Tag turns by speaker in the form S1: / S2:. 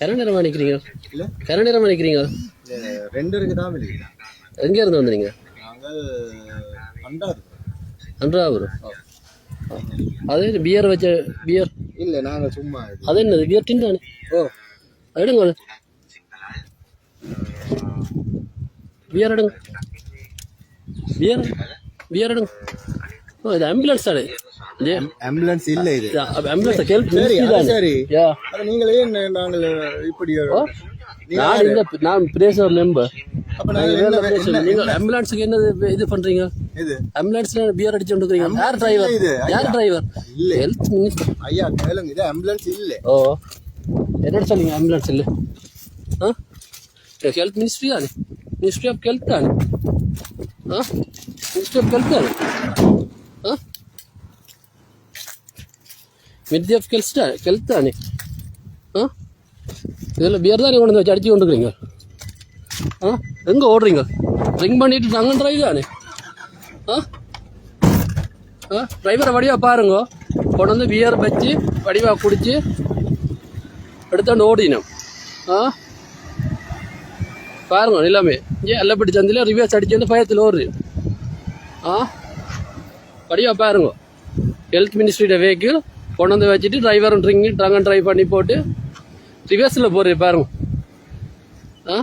S1: கரை நேரமா நிக்கிறீங்க
S2: இல்ல.
S1: கரை நேரமா நிக்கிறீங்க
S2: இல்ல, ரெண்டு இருக்கு தான் வெளியே
S1: எங்க இருந்து வந்தீங்க?
S2: நாங்கள் அண்டாது
S1: அன்றாவூர் அது பியர் வச்ச பியர்
S2: இல்ல நாங்க சும்மா
S1: அது என்னது பியர் டின் தானே?
S2: ஓ.
S1: அது எடுங்க. அது பியர் எடுங்க. பியர் பியர் எடுங்க. தானே? இது?
S2: ஆம்புலன்ஸ் இல்ல இது.
S1: ஆம்புலன்ஸ் கேள்வி
S2: சரி அது சரி.
S1: யா
S2: அது நீங்களே என்ன நாங்கள் இப்படி நீங்க
S1: நான் இந்த நான் பிரேச மெம்பர்
S2: என்ன என்ன-
S1: ஆம்புலன்ஸுக்கு என்ன இது பண்றீங்க?
S2: இது.
S1: ஆம்புலன்ஸ்ல பியர் அடிச்சு கொண்டுக்கிறீங்க யார் டிரைவர் யார் டிரைவர்
S2: இல்ல.
S1: ஹெல்த் மினிஸ்டர்
S2: ஐயா கேளுங்க. இது ஆம்புலன்ஸ் இல்ல.
S1: ஓ. என்னோட சொல்லுங்க ஆம்புலன்ஸ் இல்லை. ஹெல்த் மினிஸ்ட்ரி தானே? மினிஸ்ட்ரி ஆஃப் ஹெல்த் தானே? மினிஸ்ட்ரி ஆஃப் ஹெல்த் தானே? ஆ ஆஃப் கெல்ஸ்டா தானே தானே ஆ இதில் பியர் தானே கொண்டு வந்து வச்சு அடித்து கொண்டுக்கிறீங்க ஆ எங்கே ஓடுறீங்க ரிங் பண்ணிட்டு நாங்கள் டிரைவ் தானே ஆ ஆ டிரைவரை வடிவா பாருங்க கொண்டு வந்து பியர் வச்சு வடிவாக குடித்து எடுத்தாண்டு ஓடினோம் ஆ பாருங்க எல்லாமே இங்கே எல்லப்பட்டி சந்தில் ரிவர்ஸ் அடிச்சு வந்து பயத்தில் ஓடுது ஆ வடிவாக பாருங்க ஹெல்த் மினிஸ்ட்ரியோட வெஹிக்கிள் கொண்டு வந்து வச்சுட்டு டிரைவரும் ட்ரிங்கு ட்ரங்க் ட்ரைவ் பண்ணி போட்டு ரிவர்ஸில் போகிற பாருங்க. ஆ?